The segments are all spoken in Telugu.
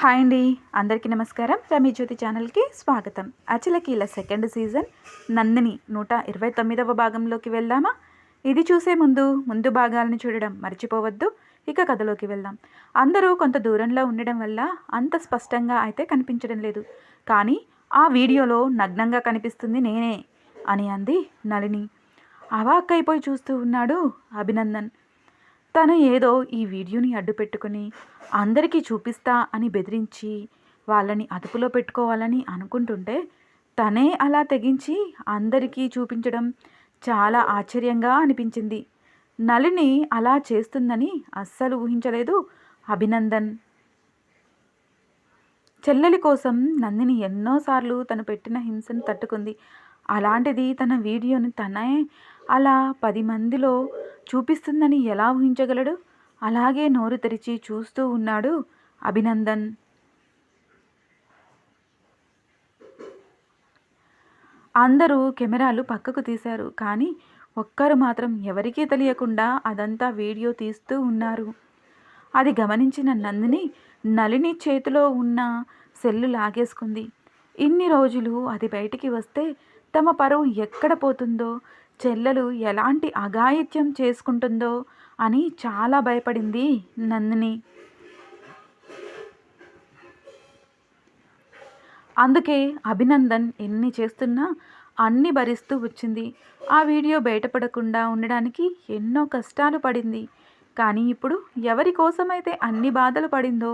హాయ్ అండి. అందరికీ నమస్కారం. రమీ జ్యోతి ఛానల్కి స్వాగతం. అచలకీల సెకండ్ సీజన్ నందిని నూట ఇరవై తొమ్మిదవ భాగంలోకి వెళ్దామా? ఇది చూసే ముందు ముందు భాగాలను చూడడం మర్చిపోవద్దు. ఇక కథలోకి వెళ్దాం. అందరూ కొంత దూరంలో ఉండడం వల్ల అంత స్పష్టంగా అయితే కనిపించడం లేదు. కానీ ఆ వీడియోలో నగ్నంగా కనిపిస్తుంది నేనే అని అంది నళిని. అవాక్కైపోయి చూస్తూ ఉన్నాడు అభినందన్. తను ఏదో ఈ వీడియోని అడ్డు పెట్టుకుని అందరికీ చూపిస్తా అని బెదిరించి వాళ్ళని అదుపులో పెట్టుకోవాలని అనుకుంటుంటే తనే అలా తెగించి అందరికీ చూపించడం చాలా ఆశ్చర్యంగా అనిపించింది. నలిని అలా చేస్తుందని అస్సలు ఊహించలేదు అభినందన్. చెల్లెలి కోసం నందిని ఎన్నోసార్లు తను పెట్టిన హింసను తట్టుకుంది. అలాంటిది తన వీడియోని తనే అలా పది మందిలో చూపిస్తుందని ఎలా ఊహించగలడు? అలాగే నోరు తెరిచి చూస్తూ ఉన్నాడు అభినందన్. అందరూ కెమెరాలు పక్కకు తీశారు. కానీ ఒక్కరు మాత్రం ఎవరికీ తెలియకుండా అదంతా వీడియో తీస్తూ ఉన్నారు. అది గమనించిన నందిని నలిని చేతిలో ఉన్న సెల్లు లాగేసుకుంది. ఇన్ని రోజులు అది బయటికి వస్తే తమ పరువు ఎక్కడ పోతుందో చెల్లెలు ఎలాంటి అఘాయిత్యం చేసుకుంటుందో అని చాలా భయపడింది నందిని. అందుకే అభినందన్ ఎన్ని చేస్తున్నా అన్ని భరిస్తూ వచ్చింది. ఆ వీడియో బయటపడకుండా ఉండడానికి ఎన్నో కష్టాలు పడింది. కానీ ఇప్పుడు ఎవరి కోసమైతే అన్ని బాధలు పడిందో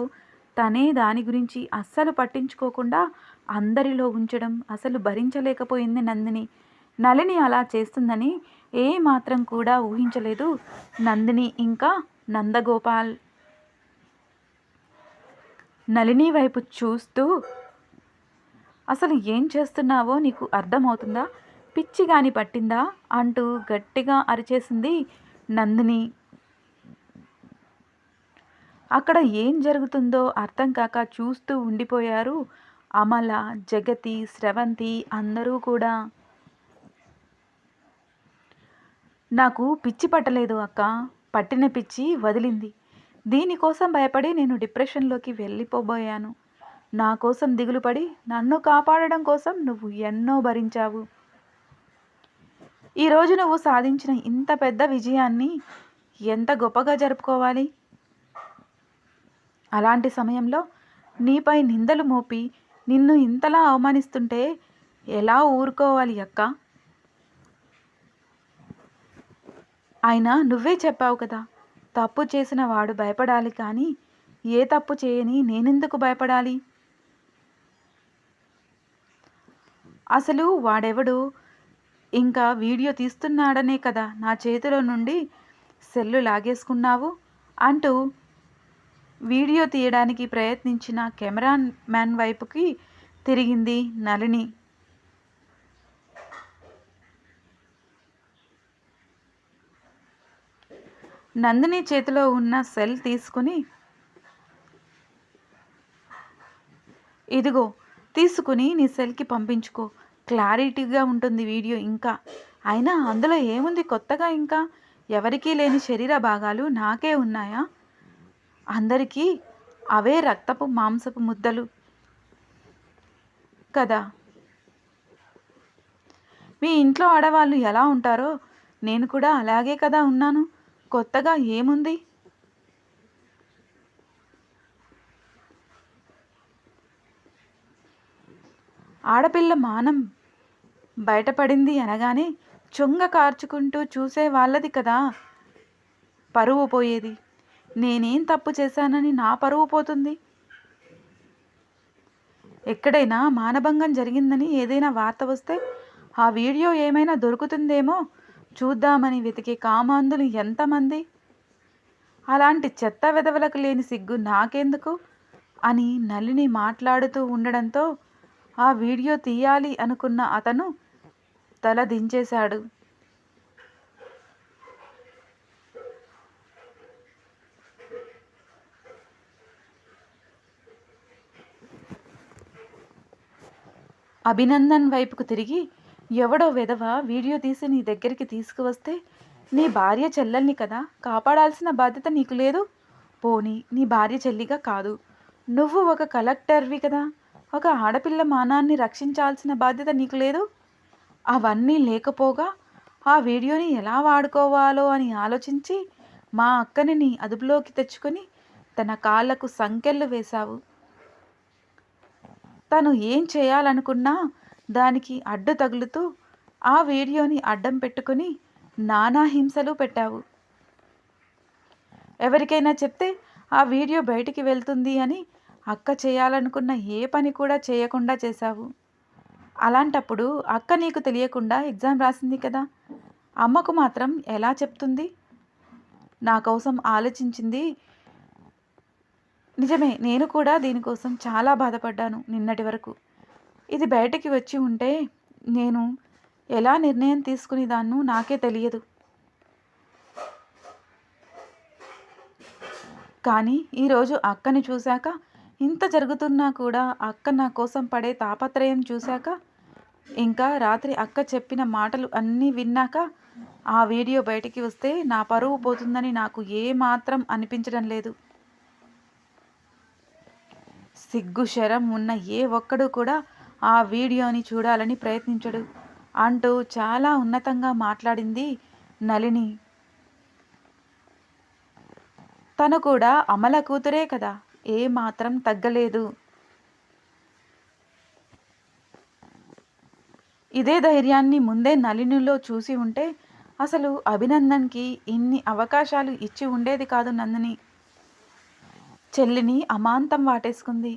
తనే దాని గురించి అస్సలు పట్టించుకోకుండా అందరిలో ఉంచడం అసలు భరించలేకపోయింది నందిని. నళిని అలా చేస్తుందని ఏ మాత్రం కూడా ఊహించలేదు. నందిని ఇంకా నందగోపాల్ నళిని వైపు చూస్తూ అసలు ఏం చేస్తున్నావో నీకు అర్థమవుతుందా? పిచ్చి గాని పట్టిందా? అంటూ గట్టిగా అరిచేసింది నందిని. అక్కడ ఏం జరుగుతుందో అర్థం కాక చూస్తూ ఉండిపోయారు అమల జగతి స్రవంతి అందరూ కూడా. నాకు పిచ్చి పట్టలేదు అక్క. పట్టిన పిచ్చి వదిలింది. దీనికోసం భయపడి నేను డిప్రెషన్లోకి వెళ్ళిపోబోయాను. నా కోసం దిగులుపడి నన్ను కాపాడడం కోసం నువ్వు ఎన్నో భరించావు. ఈరోజు నువ్వు సాధించిన ఇంత పెద్ద విజయాన్ని ఎంత గొప్పగా జరుపుకోవాలి? అలాంటి సమయంలో నీపై నిందలు మోపి నిన్ను ఇంతలా అవమానిస్తుంటే ఎలా ఊరుకోవాలి అక్క? అయినా నువ్వే చెప్పావు కదా తప్పు చేసిన వాడు భయపడాలి కానీ ఏ తప్పు చేయని నేనెందుకు భయపడాలి? అసలు వాడెవడు? ఇంకా వీడియో తీస్తున్నాడనే కదా నా చేతిలో నుండి సెల్లు లాగేసుకున్నావు అంటూ వీడియో తీయడానికి ప్రయత్నించిన కెమెరా మ్యాన్ వైపుకి తిరిగింది నళిని. నందిని చేతిలో ఉన్న సెల్ తీసుకుని ఇదిగో తీసుకుని నీ సెల్కి పంపించుకో. క్లారిటీగా ఉంటుంది వీడియో ఇంకా. అయినా అందులో ఏముంది కొత్తగా ఇంకా? ఎవరికీ లేని శరీర భాగాలు నాకే ఉన్నాయా? అందరికీ అవే రక్తపు మాంసపు ముద్దలు కదా? మీ ఇంట్లో ఆడవాళ్ళు ఎలా ఉంటారో నేను కూడా అలాగే కదా ఉన్నాను. కొత్తగా ఏముంది? ఆడపిల్ల మానం బయటపడింది అనగానే చొంగ కార్చుకుంటూ చూసే వాళ్ళది కదా. పరువు పోయేది. నేనేం తప్పు చేశానని నా పరువు పోతుంది. ఎక్కడైనా మానభంగం జరిగిందని ఏదైనా వార్త వస్తే ఆ వీడియో ఏమైనా దొరుకుతుందేమో చూద్దామని వెతికే కామాంధులు ఎంతమంది? అలాంటి చెత్త వెదవలకు లేని సిగ్గు నాకెందుకు? అని నలిని మాట్లాడుతూ ఉండడంతో ఆ వీడియో తీయాలి అనుకున్న అతను తల దించేశాడు. అభినందన్ వైపుకు తిరిగి ఎవడో వెధవ వీడియో తీసి నీ దగ్గరికి తీసుకువస్తే నీ భార్య చెల్లెల్ని కదా కాపాడాల్సిన బాధ్యత నీకు లేదు? పోనీ నీ భార్య చెల్లిగా కాదు. నువ్వు ఒక కలెక్టర్వి కదా ఒక ఆడపిల్ల మానాన్ని రక్షించాల్సిన బాధ్యత నీకు లేదు? అవన్నీ లేకపోగా ఆ వీడియోని ఎలా వాడుకోవాలో అని ఆలోచించి మా అక్కని నీ అదుపులోకి తెచ్చుకొని తన కాళ్ళకు సంకెళ్ళు వేశావు. తను ఏం చేయాలనుకున్నా దానికి అడ్డు తగులుతూ ఆ వీడియోని అడ్డం పెట్టుకుని నానా హింసలు పెట్టావు. ఎవరికైనా చెప్తే ఆ వీడియో బయటికి వెళ్తుంది అని అక్క చేయాలనుకున్న ఏ పని కూడా చేయకుండా చేశావు. అలాంటప్పుడు అక్క నీకు తెలియకుండా ఎగ్జామ్ రాసింది కదా? అమ్మకు మాత్రం ఎలా చెప్తుంది? నా కోసం ఆలోచించింది. నిజమే నేను కూడా దీనికోసం చాలా బాధపడ్డాను నిన్నటి వరకు. ఇది బయటికి వచ్చి ఉంటే నేను ఎలా నిర్ణయం తీసుకునేదాన్నో నాకే తెలియదు. కానీ ఈరోజు అక్కని చూశాక ఇంత జరుగుతున్నా కూడా అక్క నా కోసం పడే తాపత్రయం చూశాక ఇంకా రాత్రి అక్క చెప్పిన మాటలు అన్నీ విన్నాక ఆ వీడియో బయటికి వస్తే నా పరువు పోతుందని నాకు ఏమాత్రం అనిపించడం లేదు. సిగ్గు శరం ఉన్న ఏ ఒక్కడు కూడా ఆ వీడియోని చూడాలని ప్రయత్నించడు. అంటూ చాలా ఉన్నతంగా మాట్లాడింది నళిని. తను కూడా అమల కూతురే కదా ఏ మాత్రం తగ్గలేదు. ఇదే ధైర్యాన్ని ముందే నలినిలో చూసి ఉంటే అసలు అభినందన్కి ఇన్ని అవకాశాలు ఇచ్చి ఉండేది కాదు నందిని. చెల్లిని అమాంతం వాటేసుకుంది.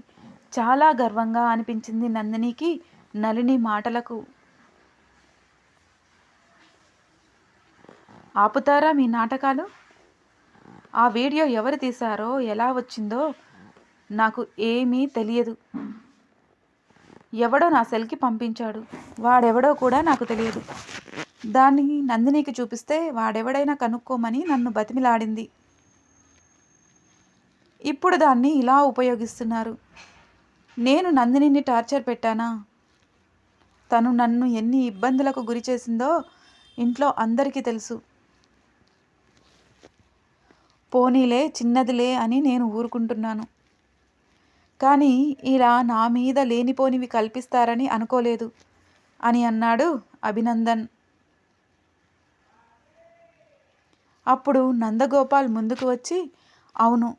చాలా గర్వంగా అనిపించింది నందినికి నలిని మాటలకు. ఆపుతారా మీ నాటకాలు? ఆ వీడియో ఎవరు తీశారో ఎలా వచ్చిందో నాకు ఏమీ తెలియదు. ఎవడో నా సెల్కి పంపించాడు వాడెవడో కూడా నాకు తెలియదు. దాన్ని నందినికి చూపిస్తే వాడెవడైనా కనుక్కోమని నన్ను బతిమిలాడింది. ఇప్పుడు దాన్ని ఇలా ఉపయోగిస్తున్నారు. నేను నందినిని టార్చర్ పెట్టానా? తను నన్ను ఎన్ని ఇబ్బందులకు గురి చేసిందో ఇంట్లో అందరికీ తెలుసు. పోనీలే చిన్నదిలే అని నేను ఊరుకుంటున్నాను. కానీ ఇలా నా మీద లేనిపోనివి కల్పిస్తారని అనుకోలేదు అని అన్నాడు అభినందన్. అప్పుడు నందగోపాల్ ముందుకు వచ్చి అవును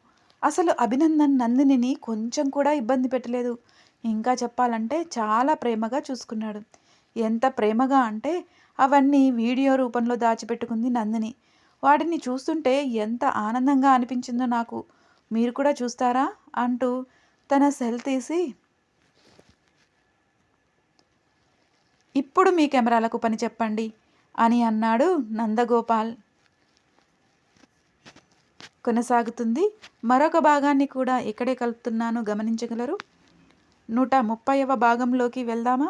అసలు అభినందన్ నందినిని కొంచెం కూడా ఇబ్బంది పెట్టలేదు. ఇంకా చెప్పాలంటే చాలా ప్రేమగా చూసుకున్నాడు. ఎంత ప్రేమగా అంటే అవన్నీ వీడియో రూపంలో దాచిపెట్టుకుంది నందిని. వాటిని చూస్తుంటే ఎంత ఆనందంగా అనిపించిందో నాకు. మీరు కూడా చూస్తారా? అంటూ తన సెల్ తీసి ఇప్పుడు మీ కెమెరాలకు పని చెప్పండి అని అన్నాడు నందగోపాల్. కొనసాగుతుంది. మరొక భాగాన్ని కూడా ఇక్కడే కలుపుతున్నాను. గమనించగలరు? నూట ముప్పైవ భాగంలోకి వెళ్దామా?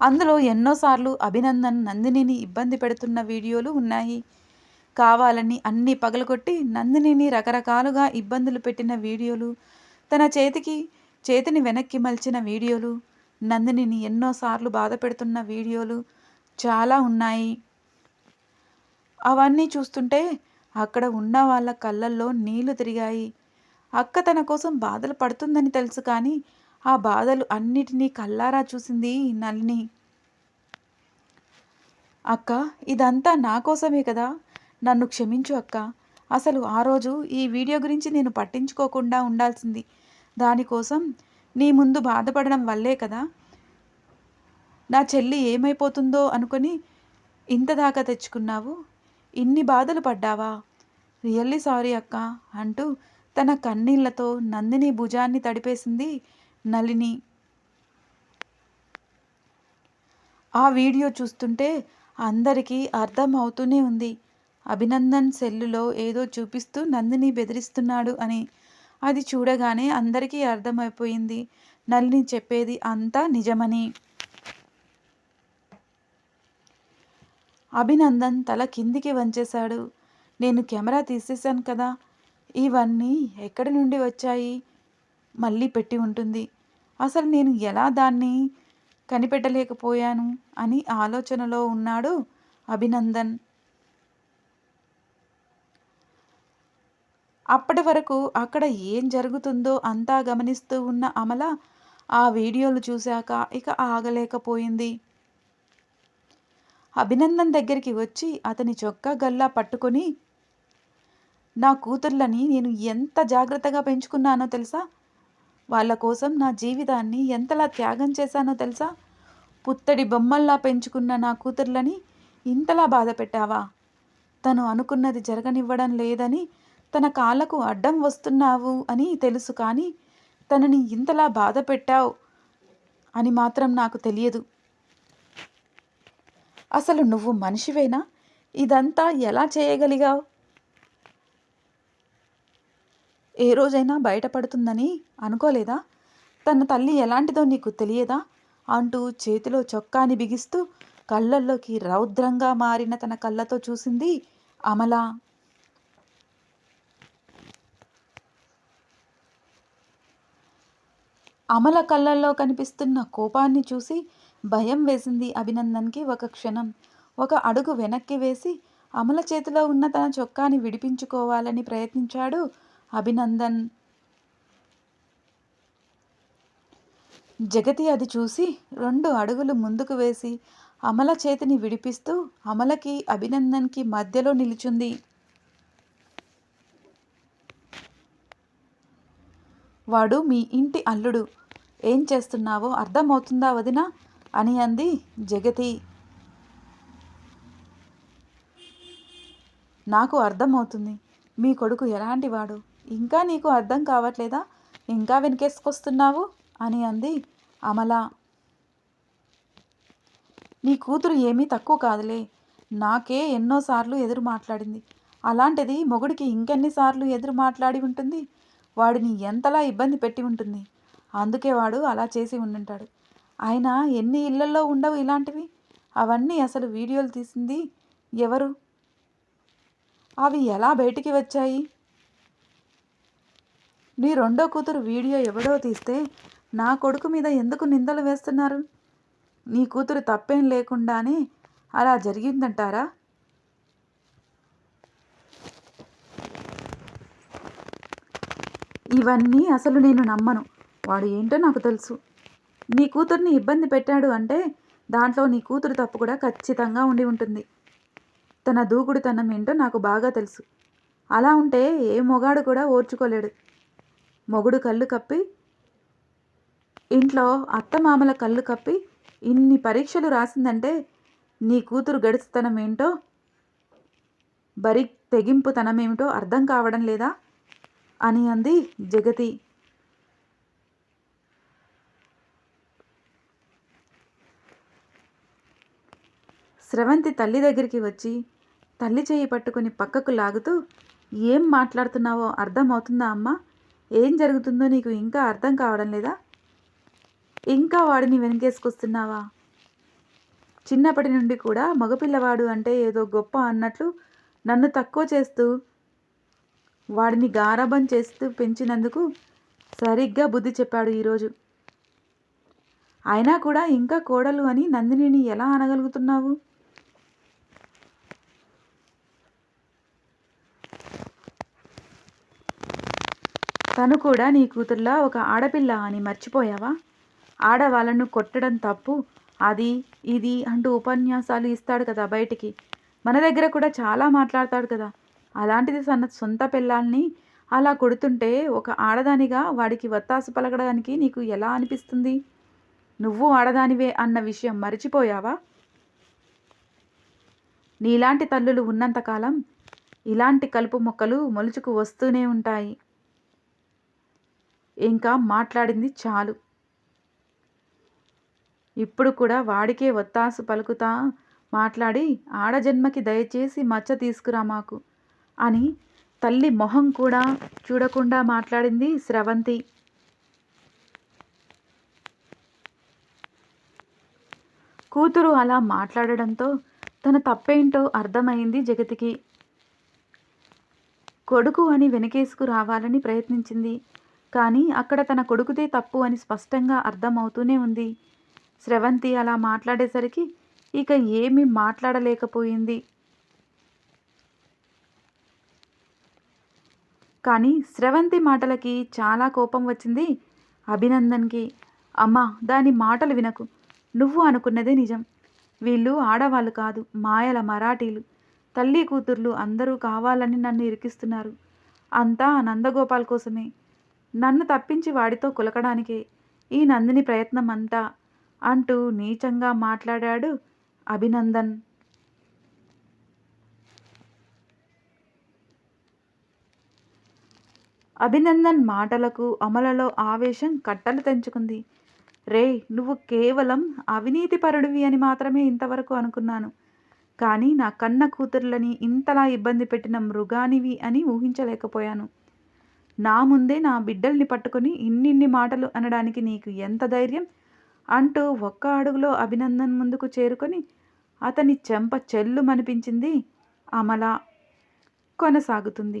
అందులో ఎన్నోసార్లు అభినందన్ నందినిని ఇబ్బంది పెడుతున్న వీడియోలు ఉన్నాయి. కావాలని అన్ని పగలగొట్టి నందినిని రకరకాలుగా ఇబ్బందులు పెట్టిన వీడియోలు తన చేతికి చేతిని వెనక్కి మలిచిన వీడియోలు నందినిని ఎన్నోసార్లు బాధ పెడుతున్న వీడియోలు చాలా ఉన్నాయి. అవన్నీ చూస్తుంటే అక్కడ ఉన్న వాళ్ళ కళ్ళల్లో నీళ్ళు తిరిగాయి. అక్క తన కోసం బాధలు పడుతుందని తెలుసు కానీ ఆ బాధలు అన్నిటినీ కల్లారా చూసింది నలిని అక్క ఇదంతా నా కోసమే కదా? నన్ను క్షమించు అక్క. అసలు ఆ రోజు ఈ వీడియో గురించి నేను పట్టించుకోకుండా ఉండాల్సింది. దానికోసం నీ ముందు బాధపడడం వల్లే కదా. నా చెల్లి ఏమైపోతుందో అనుకొని ఇంత దాకా తెచ్చుకున్నావు? ఇన్ని బాధలు పడ్డావా? రియల్లీ సారీ అక్క అంటూ తన కన్నీళ్ళతో నందిని భుజాన్ని తడిపేసింది నలిని ఆ వీడియో చూస్తుంటే అందరికీ అర్థం అవుతూనే ఉంది. అభినందన్ సెల్లులో ఏదో చూపిస్తూ నందిని బెదిరిస్తున్నాడు అని. అది చూడగానే అందరికీ అర్థమైపోయింది. నల్లిని చెప్పేది అంతా నిజమని. అభినందన్ తల కిందికి వంచేశాడు. నేను కెమెరా తీసేశాను కదా. ఇవన్నీ ఎక్కడి నుండి వచ్చాయి? మళ్ళీ పెట్టి ఉంటుంది. అసలు నేను ఎలా దాన్ని కనిపెట్టలేకపోయాను అని ఆలోచనలో ఉన్నాడు అభినందన్. అప్పటి వరకు అక్కడ ఏం జరుగుతుందో అంతా గమనిస్తూ ఉన్న అమల ఆ వీడియోలు చూశాక ఇక ఆగలేకపోయింది. అభినందన్ దగ్గరికి వచ్చి అతని చొక్కా గల్లా పట్టుకొని నా కూతుర్లని నేను ఎంత జాగ్రత్తగా పెంచుకున్నానో తెలుసా? వాళ్ళ కోసం నా జీవితాన్ని ఎంతలా త్యాగం చేశానో తెలుసా? పుత్తడి బొమ్మల్లా పెంచుకున్న నా కూతుర్లని ఇంతలా బాధ పెట్టావా తను అనుకున్నది జరగనివ్వడం లేదని తన కాళ్ళకు అడ్డం వస్తున్నావు అని తెలుసు కానీ తనని ఇంతలా బాధ పెట్టావు అని మాత్రం నాకు తెలియదు. అసలు నువ్వు మనిషివేనా? ఇదంతా ఎలా చేయగలిగావు? ఏ రోజైనా బయటపడుతుందని అనుకోలేదా? తన తల్లి ఎలాంటిదో నీకు తెలియదా? అంటూ చేతిలో చొక్కాని బిగిస్తూ కళ్ళల్లోకి రౌద్రంగా మారిన తన కళ్ళతో చూసింది అమల. అమల కళ్ళల్లో కనిపిస్తున్న కోపాన్ని చూసి భయం వేసింది అభినందన్కి ఒక క్షణం. ఒక అడుగు వెనక్కి వేసి అమల చేతిలో ఉన్న తన చొక్కాని విడిపించుకోవాలని ప్రయత్నించాడు అభినందన్. జగతి అది చూసి రెండు అడుగులు ముందుకు వేసి అమల చేతిని విడిపిస్తూ అమలకి అభినందన్కి మధ్యలో నిలిచింది. వాడు మీ ఇంటి అల్లుడు. ఏం చేస్తున్నావో అర్థమవుతుందా వదినా? అని అంది జగతి. నాకు అర్థమవుతుంది. మీ కొడుకు ఎలాంటి వాడు? ఇంకా నీకు అర్థం కావట్లేదా? ఇంకా వెనకేసుకొస్తున్నావు? అని అంది అమల. నీ కూతురు ఏమీ తక్కువ కాదులే. నాకే ఎన్నోసార్లు ఎదురు మాట్లాడింది. అలాంటిది మొగుడికి ఇంకెన్నిసార్లు ఎదురు మాట్లాడి ఉంటుంది? వాడిని ఎంతలా ఇబ్బంది పెట్టి ఉంటుంది. అందుకే వాడు అలా చేసి ఉండుంటాడు. ఆయన ఎన్ని ఇళ్ళలో ఉండవు ఇలాంటివి? అవన్నీ అసలు వీడియోలు తీసింది ఎవరు? అవి ఎలా బయటికి వచ్చాయి? నీ రెండో కూతురు వీడియో ఎవడో తీస్తే నా కొడుకు మీద ఎందుకు నిందలు వేస్తున్నారు? నీ కూతురు తప్పేం లేకుండానే అలా జరిగిందంటారా? ఇవన్నీ అసలు నేను నమ్మను. వాడు ఏంటో నాకు తెలుసు. నీ కూతుర్ని ఇబ్బంది పెట్టాడు అంటే దాంట్లో నీ కూతురు తప్పు కూడా ఖచ్చితంగా ఉండి ఉంటుంది. తన దూకుడుతనం ఏంటో నాకు బాగా తెలుసు. అలా ఉంటే ఏ మొగాడు కూడా ఓర్చుకోలేడు. మొగుడు కళ్ళు కప్పి ఇంట్లో అత్తమామల కళ్ళు కప్పి ఇన్ని పరీక్షలు రాసిందంటే నీ కూతురు గడుచుతనం ఏంటో బరి తెగింపుతనమేమిటో అర్థం కావడం లేదా? అని అంది జగతి. స్రవంతి తల్లి దగ్గరికి వచ్చి తల్లి చేయి పట్టుకుని పక్కకు లాగుతూ ఏం మాట్లాడుతున్నావో అర్థమవుతుందా అమ్మా? ఏం జరుగుతుందో నీకు ఇంకా అర్థం కావడం లేదా? ఇంకా వాడిని వెనకేసుకొస్తున్నావా? చిన్నప్పటి నుండి కూడా మగపిల్లవాడు అంటే ఏదో గొప్ప అన్నట్లు నన్ను తక్కువ చేస్తూ వాడిని గారాబం చేస్తూ పెంచినందుకు సరిగ్గా బుద్ధి చెప్పాడు ఈరోజు. అయినా కూడా ఇంకా కోడలు అని నందినిని ఎలా అనగలుగుతున్నావు? తను కూడా నీ కూతుర్లా ఒక ఆడపిల్ల అని మర్చిపోయావా? ఆడవాళ్ళను కొట్టడం తప్పు అది ఇది అంటూ ఉపన్యాసాలు ఇస్తాడు కదా బయటికి. మన దగ్గర కూడా చాలా మాట్లాడతాడు కదా. అలాంటిది తన సొంత పిల్లల్ని అలా కొడుతుంటే ఒక ఆడదానిగా వాడికి వత్తాసు పలకడానికి నీకు ఎలా అనిపిస్తుంది? నువ్వు ఆడదానివే అన్న విషయం మర్చిపోయావా? నీలాంటి తల్లులు ఉన్నంతకాలం ఇలాంటి కలుపు మొక్కలు మొలుచుకు వస్తూనే ఉంటాయి. ఇంకా మాట్లాడింది చాలు. ఇప్పుడు కూడా వాడికే ఒత్తాసు పలుకుతా మాట్లాడి ఆడజన్మకి దయచేసి మచ్చ తీసుకురా మాకు. అని తల్లి మొహం కూడా చూడకుండా మాట్లాడింది స్రవంతి. కూతురు అలా మాట్లాడడంతో తన తప్పేంటో అర్థమైంది జగతికి. కొడుకు అని వెనకేసుకు రావాలని ప్రయత్నించింది కానీ అక్కడ తన కొడుకుదే తప్పు అని స్పష్టంగా అర్థమవుతూనే ఉంది. స్రవంతి అలా మాట్లాడేసరికి ఇక ఏమీ మాట్లాడలేకపోయింది. కానీ స్రవంతి మాటలకి చాలా కోపం వచ్చింది. అభినందన్కి అమ్మా దాని మాటలు వినకు. నువ్వు అనుకున్నదే నిజం. వీళ్ళు ఆడవాళ్ళు కాదు మాయల మరాఠీలు. తల్లి కూతుర్లు అందరూ కావాలని నన్ను ఇరికిస్తున్నారు. అంతా ఆ నందగోపాల్ కోసమే. నన్ను తప్పించి వాడితో కులకడానికే. ఈ నందిని ప్రయత్నం అంతా అంటూ నీచంగా మాట్లాడాడు అభినందన్. అభినందన్ మాటలకు అమలలో ఆవేశం కట్టలు తెంచుకుంది. రే నువ్వు కేవలం అవినీతిపరుడివి అని మాత్రమే ఇంతవరకు అనుకున్నాను. కానీ నా కన్న కూతుర్లని ఇంతలా ఇబ్బంది పెట్టిన మృగానివి అని ఊహించలేకపోయాను. నా ముందే నా బిడ్డల్ని పట్టుకొని ఇన్నిన్ని మాటలు అనడానికి నీకు ఎంత ధైర్యం? అంటూ ఒక్క అడుగులో అభినందన్ ముందుకు చేరుకొని అతని చెంప చెల్లుమనిపించింది అమల. కొనసాగుతుంది.